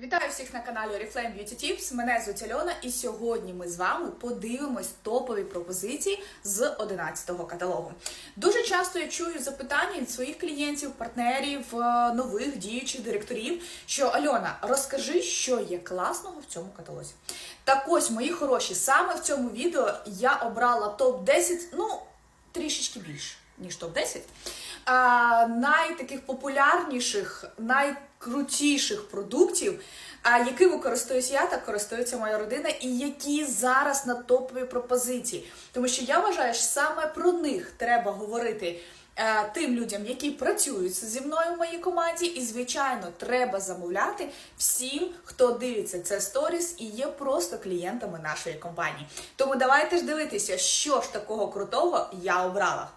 Вітаю всіх на каналі Oriflame Beauty Tips. Мене звуть Альона, і сьогодні ми з вами подивимось топові пропозиції з 11-го каталогу. Дуже часто я чую запитання від своїх клієнтів, партнерів, е, нових діючих директорів, що Альона, розкажи, що є класного в цьому каталозі. Так ось, мої хороші, саме в цьому відео я обрала топ 10, ну трішечки більше. Ніж топ-10, а, найтаких популярніших, найкрутіших продуктів, якими користуюсь я та користується моя родина, і які зараз на топовій пропозиції. Тому що я вважаю, що саме про них треба говорити е, тим людям, які працюють зі мною в моїй команді, і, звичайно, треба замовляти всім, хто дивиться це сторіс і є просто клієнтами нашої компанії. Тому давайте ж дивитися, що ж такого крутого я обрала.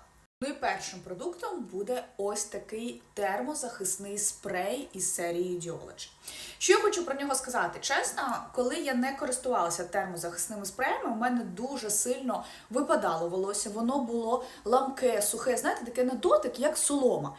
Ну і першим продуктом буде ось такий термозахисний спрей із серії Duology. Що я хочу про нього сказати? Чесно, коли я не користувалася термозахисними спреями, у мене дуже сильно випадало волосся. Воно було ламке, сухе, знаєте, таке на дотик, як солома.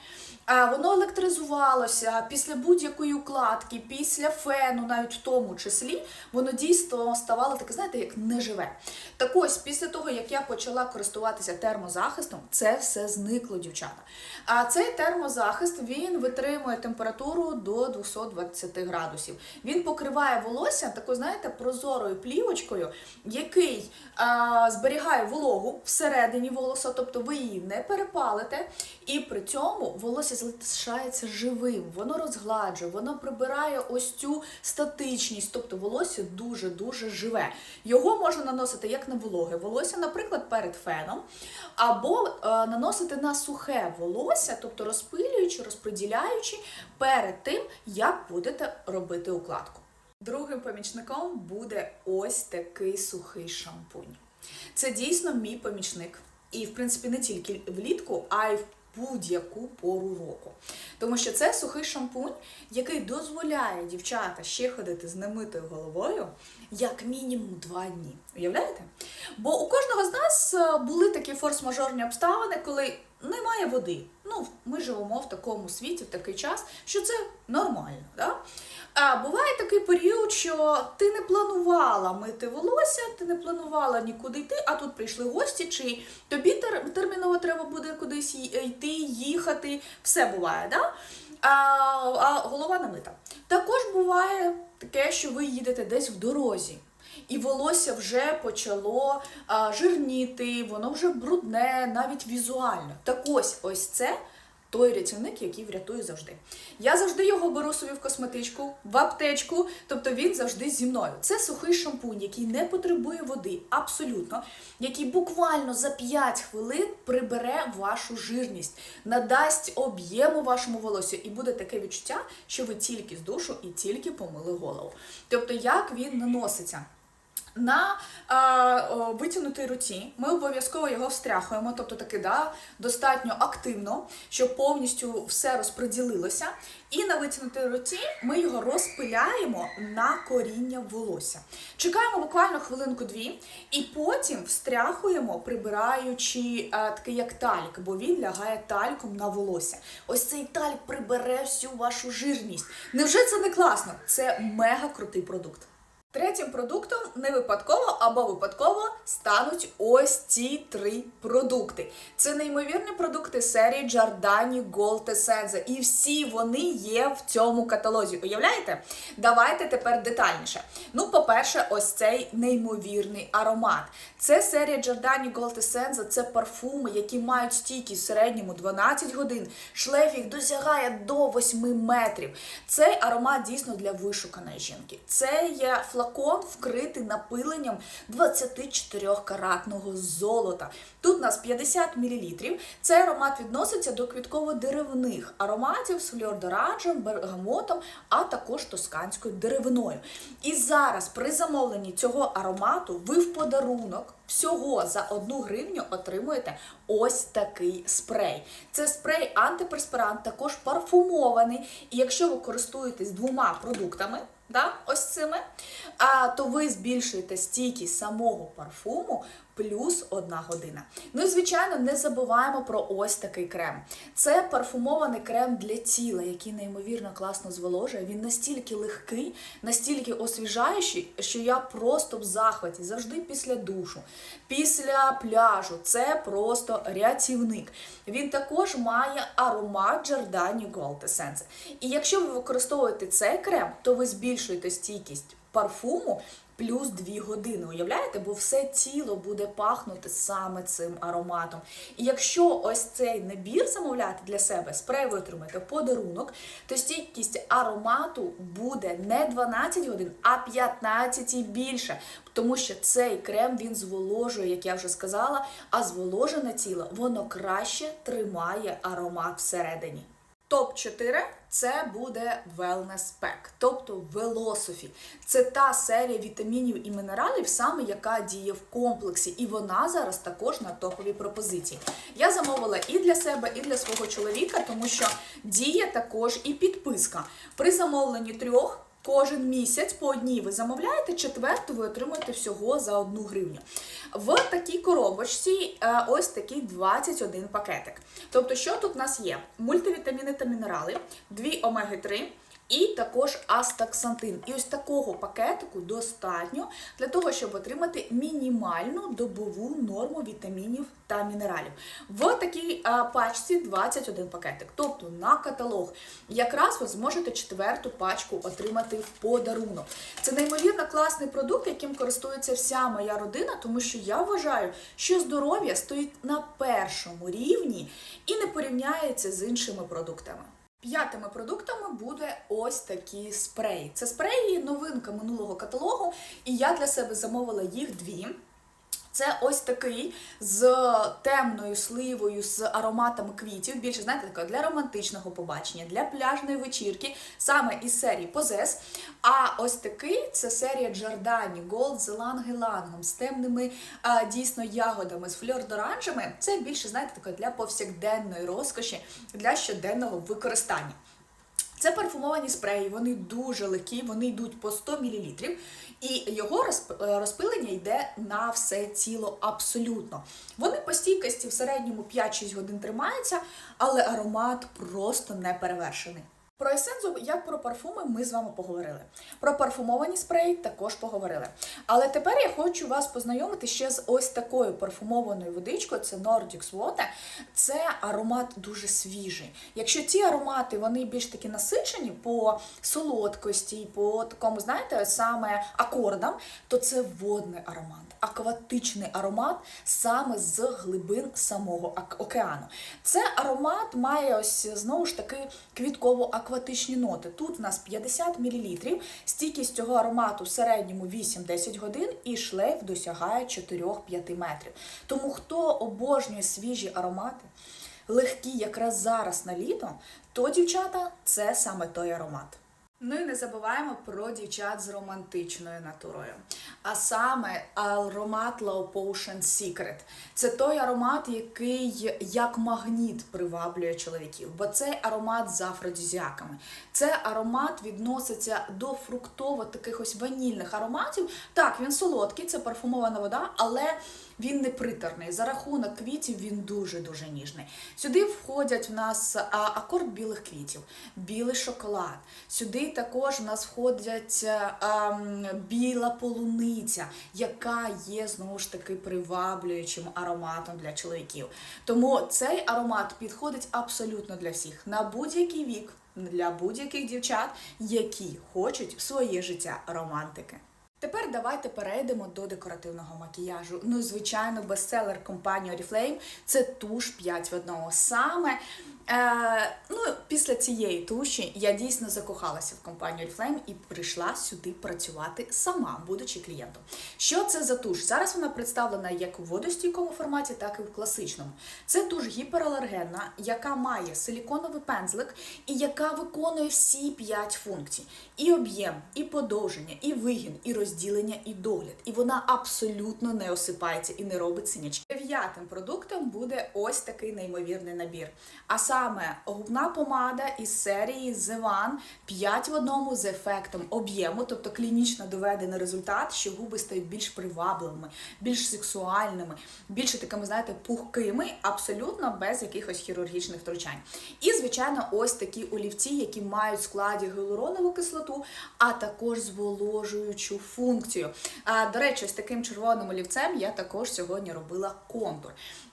А воно електризувалося після будь-якої укладки, після фену, навіть в тому числі, воно дійсно ставало таке, знаєте, як неживе. Так ось, після того, як я почала користуватися термозахистом, це все зникло, дівчата. А цей термозахист він витримує температуру до 220 градусів. Він покриває волосся такою, знаєте, прозорою плівочкою, який а, зберігає вологу всередині волоса, тобто ви її не перепалите, і при цьому волосся залишається живим, воно розгладжує, воно прибирає ось цю статичність, тобто волосся дуже-дуже живе. Його можна наносити як на вологе волосся, наприклад, перед феном, або е, наносити на сухе волосся, тобто розпилюючи, розподіляючи перед тим, як будете робити укладку. Другим помічником буде ось такий сухий шампунь. Це дійсно мій помічник. І, в принципі, не тільки влітку, а й будь-яку пору року. Тому що це сухий шампунь, який дозволяє дівчата ще ходити з немитою головою як мінімум два дні. Уявляєте? Бо у кожного з нас е, були такі форс-мажорні обставини, коли немає води. Ну, ми живемо в такому світі, в такий час, що це нормально. Да? А буває такий період, що ти не планувала мити волосся, ти не планувала нікуди йти, а тут прийшли гості, чи тобі терміново треба буде кудись йти, їхати, все буває, да? а, а голова не мита. Також буває таке, що ви їдете десь в дорозі. І волосся вже почало а, жирніти, воно вже брудне, навіть візуально. Так ось, ось це той рятівник, який врятує завжди. Я завжди його беру собі в косметичку, в аптечку, тобто він завжди зі мною. Це сухий шампунь, який не потребує води, абсолютно, який буквально за 5 хвилин прибере вашу жирність, надасть об'єму вашому волосю, і буде таке відчуття, що ви тільки з душу і тільки помили голову. Тобто, як він наноситься? На о, витягнутій руці ми обов'язково його встряхуємо, тобто таки да, достатньо активно, щоб повністю все розподілилося. І на витягнутій руці ми його розпиляємо на коріння волосся. Чекаємо буквально хвилинку-дві, і потім встряхуємо, прибираючи а, такий як тальк, бо він лягає тальком на волосся. Ось цей тальк прибере всю вашу жирність. Невже це не класно? Це мега крутий продукт. Третім продуктом не випадково або випадково стануть ось ці три продукти. Це неймовірні продукти серії Giordani Gold Essenza. І всі вони є в цьому каталозі. Уявляєте? Давайте тепер детальніше. Ну, по-перше, ось цей неймовірний аромат. Це серія Giordani Gold Essenza, це парфуми, які мають стійкість в середньому 12 годин. Шлейф їх досягає до 8 метрів. Цей аромат дійсно для вишуканої жінки. Це є флакон, вкритий напиленням 24-каратного золота. Тут у нас 50 мл. Цей аромат відноситься до квітково-деревних ароматів з фльордоранжем, бергамотом, а також тосканською деревиною. І зараз при замовленні цього аромату ви в подарунок всього за одну гривню отримуєте ось такий спрей. Це спрей антиперспирант, також парфумований. І якщо ви користуєтесь двома продуктами, да, ось цими, а, то ви збільшуєте стійкість самого парфуму плюс 1 година. Ну і звичайно, не забуваємо про ось такий крем. Це парфумований крем для тіла, який неймовірно класно зволожує. Він настільки легкий, настільки освіжаючий, що я просто в захваті завжди після душу, після пляжу. Це просто рятівник. Він також має аромат Giordani Gold Essence. І якщо ви використовуєте цей крем, то ви збільшуєте стійкість парфуму плюс 2 години. Уявляєте? Бо все тіло буде пахнути саме цим ароматом. І якщо ось цей набір замовляти для себе, спрей ви подарунок, то стійкість аромату буде не 12 годин, а 15 і більше. Тому що цей крем він зволожує, як я вже сказала, а зволожене тіло воно краще тримає аромат всередині. Топ 4 це буде Wellness Pack, тобто Velosophy. Це та серія вітамінів і мінералів, саме яка діє в комплексі, і вона зараз також на топовій пропозиції. Я замовила і для себе, і для свого чоловіка, тому що діє також і підписка. При замовленні трьох. Кожен місяць по одній ви замовляєте, четверту ви отримуєте всього за одну гривню. В такій коробочці е, ось такий 21 пакетик. Тобто, що тут у нас є? Мультивітаміни та мінерали, дві омеги-3 і також астаксантин. І ось такого пакетику достатньо для того, щоб отримати мінімальну добову норму вітамінів та мінералів. В такій а, пачці 21 пакетик. Тобто на каталог якраз ви зможете четверту пачку отримати в подарунок. Це неймовірно класний продукт, яким користується вся моя родина, тому що я вважаю, що здоров'я стоїть на першому рівні і не порівняється з іншими продуктами. П'ятими продуктами буде ось такі спреї. Це спреї, новинка минулого каталогу, і я для себе замовила їх дві. Це ось такий з темною сливою, з ароматами квітів. Більше, знаєте, такого для романтичного побачення, для пляжної вечірки, саме із серії Позес. А ось такий це серія Giordani Gold з ланг-лангом, з темними а, дійсно ягодами, з фльор-доранжами. Це більше, знаєте, таке для повсякденної розкоші, для щоденного використання. Це парфумовані спреї, вони дуже легкі, вони йдуть по 100 мл, і його е, розпилення йде на все тіло абсолютно. Вони по стійкості в середньому 5-6 годин тримаються, але аромат просто не перевершений. Про есензу, як про парфуми, ми з вами поговорили. Про парфумовані спреї також поговорили. Але тепер я хочу вас познайомити ще з ось такою парфумованою водичкою. Це Nordic Water. Це аромат дуже свіжий. Якщо ці аромати вони більш таки насичені по солодкості, по такому, знаєте, саме акордам, то це водний аромат, акватичний аромат саме з глибин самого океану. Це аромат має ось знову ж таки квітково-акватичні ноти. Тут у нас 50 мл, стійкість цього аромату в середньому 8-10 годин і шлейф досягає 4-5 метрів. Тому хто обожнює свіжі аромати, легкі якраз зараз на літо, то дівчата це саме той аромат. Ну і не забуваємо про дівчат з романтичною натурою. А саме аромат Low Potion Secret. Це той аромат, який як магніт приваблює чоловіків, бо цей аромат з афродізіаками. Це аромат відноситься до фруктово таких ось ванільних ароматів. Так, він солодкий, це парфумована вода, але він не приторний. За рахунок квітів він дуже-дуже ніжний. Сюди входять в нас акорд білих квітів, білий шоколад. Сюди також в нас входять а, м, біла полуниця, яка є знову ж таки приваблюючим ароматом для чоловіків. Тому цей аромат підходить абсолютно для всіх на будь-який вік, для будь-яких дівчат, які хочуть в своє життя романтики. Тепер давайте перейдемо до декоративного макіяжу. Ну, звичайно, бестселер компанії Oriflame – це туш 5 в одному. Саме е, ну, після цієї туші я дійсно закохалася в компанію Oriflame і прийшла сюди працювати сама, будучи клієнтом. Що це за туш? Зараз вона представлена як у водостійкому форматі, так і в класичному. Це туш гіпералергенна, яка має силіконовий пензлик і яка виконує всі 5 функцій: і об'єм, і подовження, і вигін, і розділення, і догляд. І вона абсолютно не осипається і не робить синячки. Дев'ятим продуктом буде ось такий неймовірний набір. А саме губна помада із серії The One 5 в одному з ефектом об'єму, тобто клінічно доведений результат, що губи стають більш привабливими, більш сексуальними, більше такими, знаєте, пухкими, абсолютно без якихось хірургічних втручань. І, звичайно, ось такі олівці, які мають в складі гіалуронову кислоту, а також зволожуючу функцію. А, До речі, з таким червоним олівцем я також сьогодні робила контур.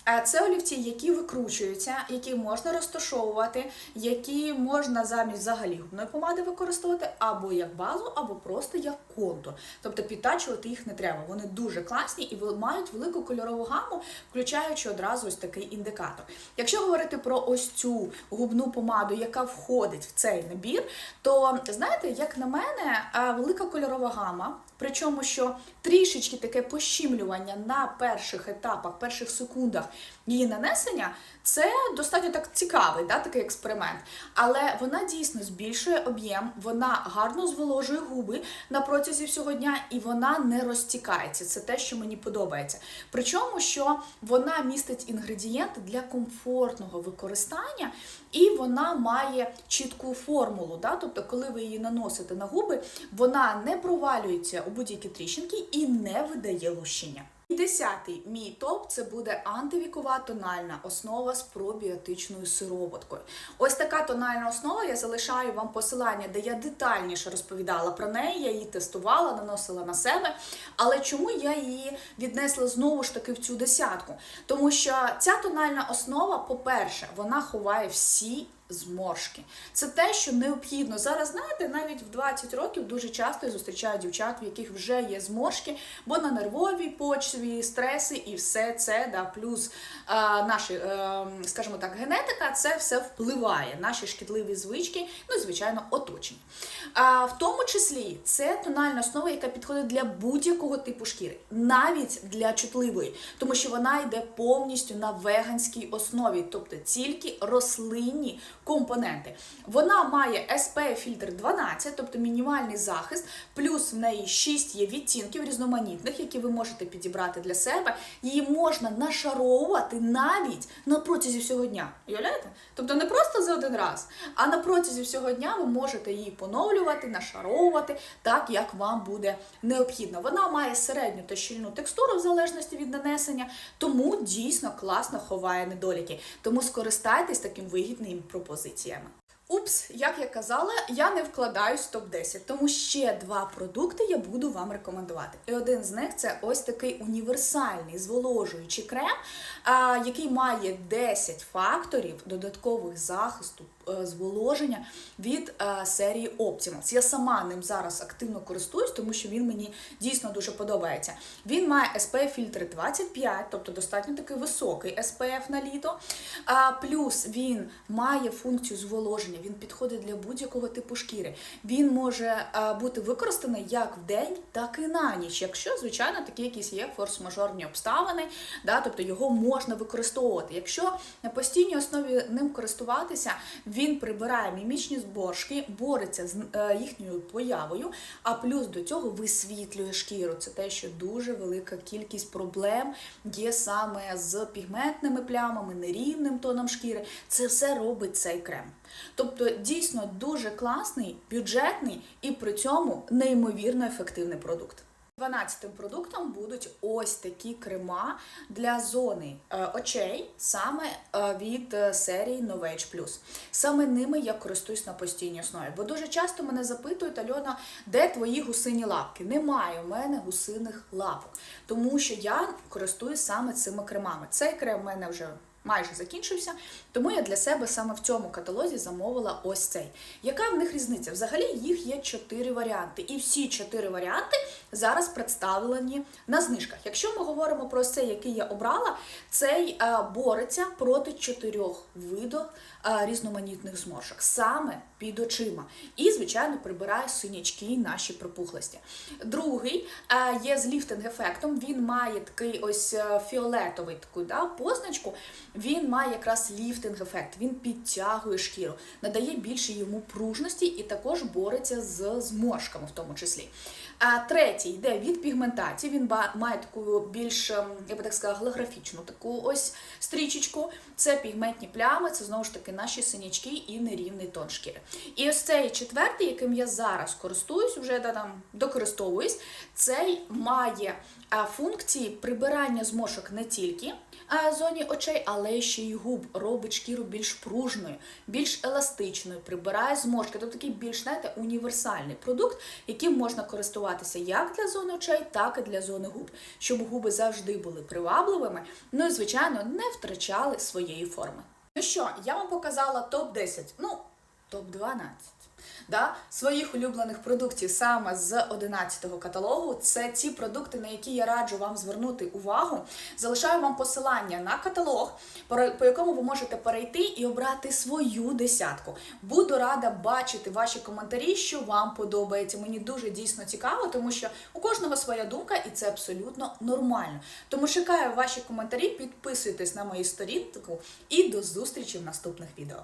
А Це олівці, які викручуються, які можна розташовувати, які можна замість взагалі губної помади використовувати або як базу, або просто як контур. Тобто підтачувати їх не треба. Вони дуже класні і мають велику кольорову гаму, включаючи одразу ось такий індикатор. Якщо говорити про ось цю губну помаду, яка входить в цей набір, то знаєте, як на мене, велика кольорова гама. Причому, що трішечки таке пощімлювання на перших етапах, перших секундах її нанесення, це достатньо так цікавий, да, такий експеримент. Але вона дійсно збільшує об'єм, вона гарно зволожує губи на протязі всього дня, і вона не розтікається. Це те, що мені подобається. Причому, що вона містить інгредієнти для комфортного використання, і вона має чітку формулу. Да? Тобто, коли ви її наносите на губи, вона не провалюється у будь-які тріщинки і не видає лущення. Десятий мій топ це буде антивікова тональна основа з пробіотичною сироваткою. Ось така тональна основа. Я залишаю вам посилання, де я детальніше розповідала про неї. Я її тестувала, наносила на себе. Але чому я її віднесла знову ж таки в цю десятку? Тому що ця тональна основа, по-перше, вона ховає всі зморшки. Це те, що необхідно. Зараз, знаєте, навіть в 20 років дуже часто я зустрічаю дівчат, в яких вже є зморшки, бо на нервовій почві, стреси і все це, да, плюс е, наші, е, скажімо так, генетика, це все впливає, наші шкідливі звички, ну і звичайно, оточення. А в тому числі це тональна основа, яка підходить для будь-якого типу шкіри, навіть для чутливої, тому що вона йде повністю на веганській основі, тобто тільки рослинні компоненти. Вона має SPF фільтр 12, тобто мінімальний захист, плюс в неї 6 є відтінків різноманітних, які ви можете підібрати для себе. Її можна нашаровувати навіть на протязі всього дня. Уявляєте? Тобто не просто за один раз, а на протязі всього дня ви можете її поновлювати, нашаровувати так, як вам буде необхідно. Вона має середню та щільну текстуру в залежності від нанесення, тому дійсно класно ховає недоліки. Тому скористайтесь таким вигідним пропозиціями. Упс, як я казала, я не вкладаюсь в топ-10, тому ще два продукти я буду вам рекомендувати. І один з них це ось такий універсальний зволожуючий крем, який має 10 факторів додаткових захисту зволоження від е, серії Optimals. Я сама ним зараз активно користуюсь, тому що він мені дійсно дуже подобається. Він має SPF фільтр 25, тобто достатньо такий високий SPF на літо. Плюс він має функцію зволоження, він підходить для будь-якого типу шкіри. Він може бути використаний як вдень, так і на ніч, якщо, звичайно, такі якісь є форс-мажорні обставини, да, тобто його можна використовувати. Якщо на постійній основі ним користуватися, він прибирає мімічні зборшки, бореться з е, їхньою появою, а плюс до цього висвітлює шкіру. Це те, що дуже велика кількість проблем є саме з пігментними плямами, нерівним тоном шкіри. Це все робить цей крем. Тобто дійсно дуже класний, бюджетний і при цьому неймовірно ефективний продукт. 12 продуктом будуть ось такі крема для зони е, очей, саме е, від е, серії Novage Plus. Саме ними я користуюсь на постійній основі. Бо дуже часто мене запитують, Альона, де твої гусині лапки? Немає у мене гусиних лапок, тому що я користуюсь саме цими кремами. Цей крем в мене вже майже закінчився, тому я для себе саме в цьому каталозі замовила ось цей. Яка в них різниця? Взагалі їх є чотири варіанти, і всі чотири варіанти зараз представлені на знижках. Якщо ми говоримо про цей, який я обрала, цей е, бореться проти чотирьох видів різноманітних зморшок, саме під очима. І, звичайно, прибирає синячки і наші припухлості. Другий є з ліфтинг-ефектом. Він має такий ось е, фіолетовий таку да, позначку. Він має якраз ліфтинг-ефект. Він підтягує шкіру, надає більше йому пружності і також бореться з зморшками, в тому числі. А третій йде від пігментації. Він має таку більш, ем, я би так сказала, голографічну таку ось стрічечку. Це пігментні плями, це знову ж таки наші синячки і нерівний тон шкіри. І ось цей четвертий, яким я зараз користуюсь, вже да, там докористовуюсь, цей має а, функції прибирання зморшок не тільки зоні очей, але ще й губ. Робить шкіру більш пружною, більш еластичною, прибирає зморшки. Тобто такий більш знаєте, універсальний продукт, яким можна користуватися як для зони очей, так і для зони губ, щоб губи завжди були привабливими. Ну і звичайно не втрачали своєї форми. Ну що, я вам показала топ 10 ну топ 12 да, своїх улюблених продуктів саме з 11-го каталогу. Це ті продукти, на які я раджу вам звернути увагу. Залишаю вам посилання на каталог, по якому ви можете перейти і обрати свою десятку. Буду рада бачити ваші коментарі, що вам подобається. Мені дуже дійсно цікаво, тому що у кожного своя думка, і це абсолютно нормально. Тому чекаю ваші коментарі, підписуйтесь на мою сторінку і до зустрічі в наступних відео.